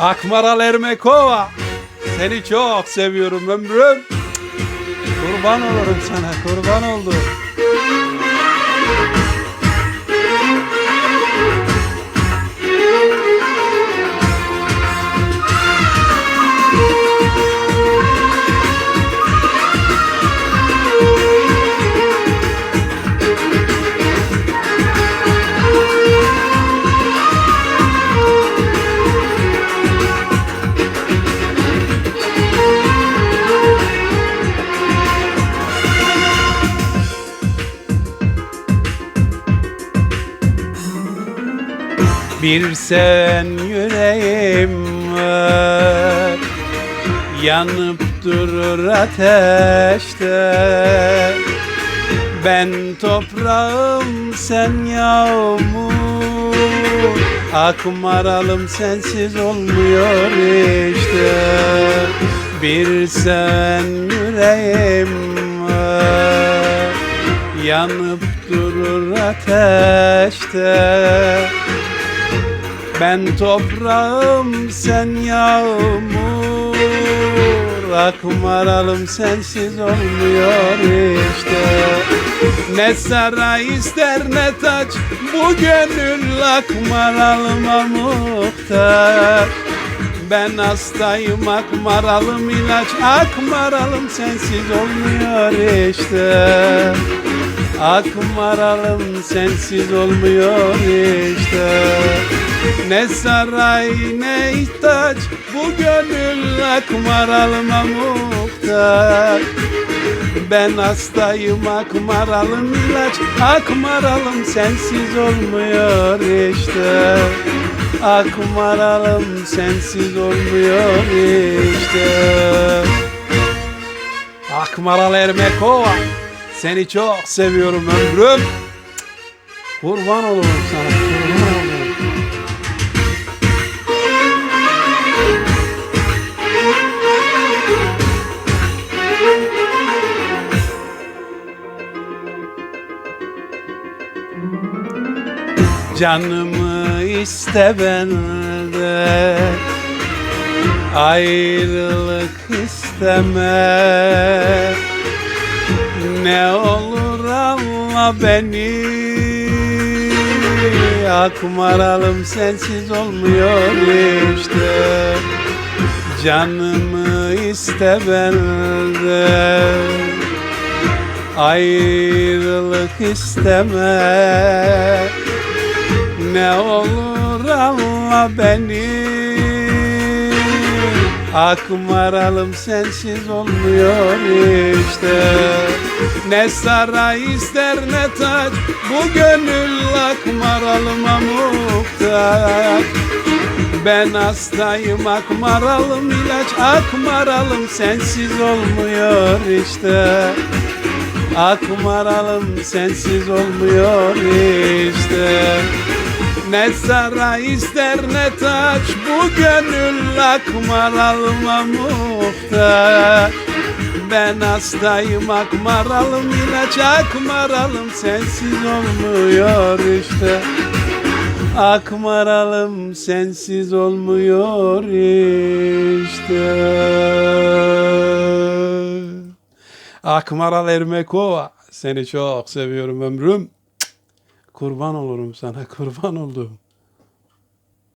Akmaral Ermekova. Seni çok seviyorum ömrüm. Kurban olurum sana, kurban oldum. Bir sen yüreğim var. Yanıp durur ateşte. Ben toprağım sen yağmur Akmaralım sensiz olmuyor işte. Bir sen yüreğim var. Yanıp durur ateşte ben toprağım sen yağmur. Akmaralım sensiz olmuyor işte. Ne saray ister ne taç Bu gönül akmaralıma muhtaç. Ben hastayım akmaralım ilaç Akmaralım sensiz olmuyor işte Akmaralım sensiz olmuyor işte. Ne saray ne ihtaç Bu gönül akmaralıma muhtaç. Ben hastayım akmaralım ilaç Akmaralım sensiz olmuyor işte. Akmaralım sensiz olmuyor işte. Akmaral Ermekova Seni çok seviyorum ömrüm. Kurban olurum sana Canımı iste benden Ayrılık isteme Ne olur anla beni. Akmaralım sensiz olmuyor işte. Canımı iste benden Ayrılık isteme. Ne olur anla beni. Akmaralım sensiz olmuyor işte Ne saray ister ne taç Bu gönül akmaralıma muhtaç. Ben hastayım akmaralım ilaç Akmaralım sensiz olmuyor işte. Akmaralım sensiz olmuyor işte. Ne saray ister ne taç Bu gönül akmaralıma muhtaç ben hastayım akmaralım ilaç akmaralım sensiz olmuyor işte. Akmaralım sensiz olmuyor işte. Akmaral Ermekova seni çok seviyorum ömrüm. Kurban olurum sana kurban oldum